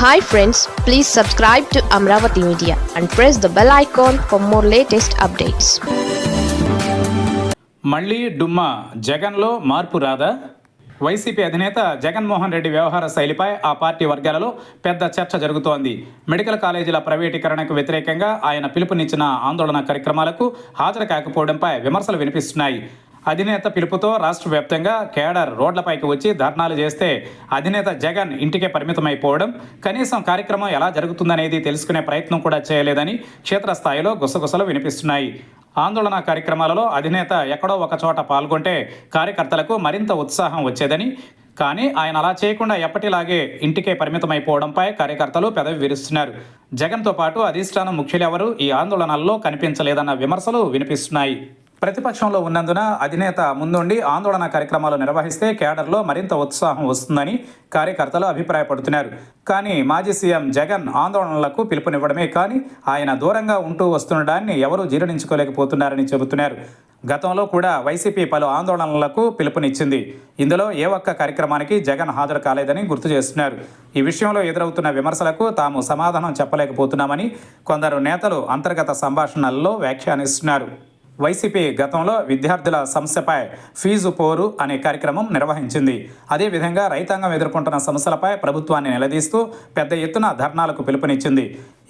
Hi friends please subscribe to Amaravati media and press the bell icon for more latest updates మళ్ళీ డుమ్మా జగన్లో మార్పు రాదా? YCP అధినేత జగన్మోహన్ రెడ్డి వ్యవహార శైలిపై ఆ పార్టీ వర్గాలలో పెద్ద చర్చ జరుగుతోంది. మెడికల్ కాలేజీల ప్రైవేటీకరణకు వ్యతిరేకంగా ఆయన పిలుపునిచ్చిన ఆందోళన కార్యక్రమాలకు హాజరు కాకపోవడంపై విమర్శలు వినిపిస్తున్నాయి. అధినేత పిలుపుతో రాష్ట్ర వ్యాప్తంగా కేడర్ రోడ్లపైకి వచ్చి ధర్నాలు చేస్తే అధినేత జగన్ ఇంటికే పరిమితమైపోవడం కనీసం కార్యక్రమం ఎలా జరుగుతుందనేది తెలుసుకునే ప్రయత్నం కూడా చేయలేదని క్షేత్రస్థాయిలో గుసగుసలు వినిపిస్తున్నాయి. ఆందోళన కార్యక్రమాలలో అధినేత ఎక్కడో ఒక చోట పాల్గొంటే కార్యకర్తలకు మరింత ఉత్సాహం వచ్చేదని కానీ ఆయన అలా చేయకుండా ఎప్పటిలాగే ఇంటికే పరిమితమైపోవడంపై కార్యకర్తలు పెదవి విరుస్తున్నారు. జగన్తో పాటు అధిష్టానం ముఖ్యులెవరూ ఈ ఆందోళనల్లో కనిపించలేదన్న విమర్శలు వినిపిస్తున్నాయి. ప్రతిపక్షంలో ఉన్నందున అధినేత ముందుండి ఆందోళన కార్యక్రమాలు నిర్వహిస్తే కేడర్లో మరింత ఉత్సాహం వస్తుందని కార్యకర్తలు అభిప్రాయపడుతున్నారు. కానీ మాజీ సీఎం జగన్ ఆందోళనలకు పిలుపునివ్వడమే కానీ ఆయన దూరంగా ఉంటూ వస్తుండడాన్ని ఎవరూ జీర్ణించుకోలేకపోతున్నారని చెబుతున్నారు. గతంలో కూడా వైసీపీ పలు ఆందోళనలకు పిలుపునిచ్చింది. ఇందులో ఏ ఒక్క కార్యక్రమానికి జగన్ హాజరు కాలేదని గుర్తు చేస్తున్నారు. ఈ విషయంలో ఎదురవుతున్న విమర్శలకు తాము సమాధానం చెప్పలేకపోతున్నామని కొందరు నేతలు అంతర్గత సంభాషణల్లో వ్యాఖ్యానిస్తున్నారు. వైసీపీ గతంలో విద్యార్థుల సమస్యపై ఫీజు పోరు అనే కార్యక్రమం నిర్వహించింది. అదేవిధంగా రైతాంగం ఎదుర్కొంటున్న సమస్యలపై ప్రభుత్వాన్ని నిలదీస్తూ పెద్ద ఎత్తున ధర్నాలకు పిలుపునిచ్చింది.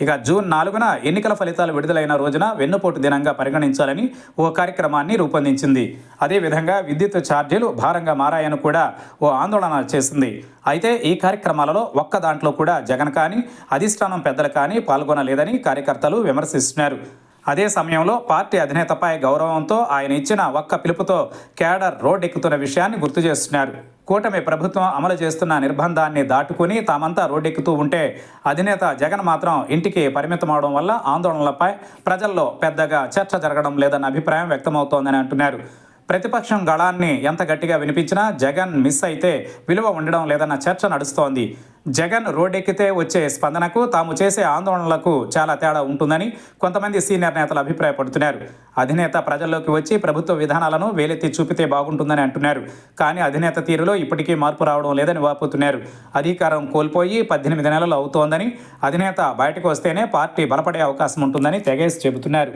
ఇక జూన్ నాలుగున ఎన్నికల ఫలితాలు విడుదలైన రోజున వెన్నుపోటు దినంగా పరిగణించాలని ఓ కార్యక్రమాన్ని రూపొందించింది. అదేవిధంగా విద్యుత్ ఛార్జీలు భారంగా మారాయని కూడా ఓ ఆందోళన చేసింది. అయితే ఈ కార్యక్రమాలలో ఒక్క దాంట్లో కూడా జగన్ కానీ అధిష్టానం పెద్దలు కానీ పాల్గొనలేదని కార్యకర్తలు విమర్శిస్తున్నారు. అదే సమయంలో పార్టీ అధినేతపై గౌరవంతో ఆయన ఇచ్చిన ఒక్క పిలుపుతో కేడర్ రోడ్డెక్కుతున్న విషయాన్ని గుర్తు చేస్తున్నారు. కూటమి ప్రభుత్వం అమలు చేస్తున్న నిర్బంధాన్ని దాటుకుని తామంతా రోడ్డెక్కుతూ ఉంటే అధినేత జగన్ మాత్రం ఇంటికి పరిమితమవడం వల్ల ఆందోళనలపై ప్రజల్లో పెద్దగా చర్చ జరగడం లేదన్న అభిప్రాయం వ్యక్తమవుతోందని అంటున్నారు. ప్రతిపక్షం గళాన్ని ఎంత గట్టిగా వినిపించినా జగన్ మిస్ అయితే విలువ ఉండడం లేదన్న చర్చ నడుస్తోంది. జగన్ రోడ్డెక్కితే వచ్చే స్పందనకు తాము చేసే ఆందోళనలకు చాలా తేడా ఉంటుందని కొంతమంది సీనియర్ నేతలు అభిప్రాయపడుతున్నారు. అధినేత ప్రజల్లోకి వచ్చి ప్రభుత్వ విధానాలను వేలెత్తి చూపితే బాగుంటుందని అంటున్నారు. కానీ అధినేత తీరులో ఇప్పటికీ మార్పు రావడం లేదని వాపోతున్నారు. అధికారం కోల్పోయి పద్దెనిమిది నెలలు అవుతోందని అధినేత బయటకు వస్తేనే పార్టీ బలపడే అవకాశం ఉంటుందని తెగేసి చెబుతున్నారు.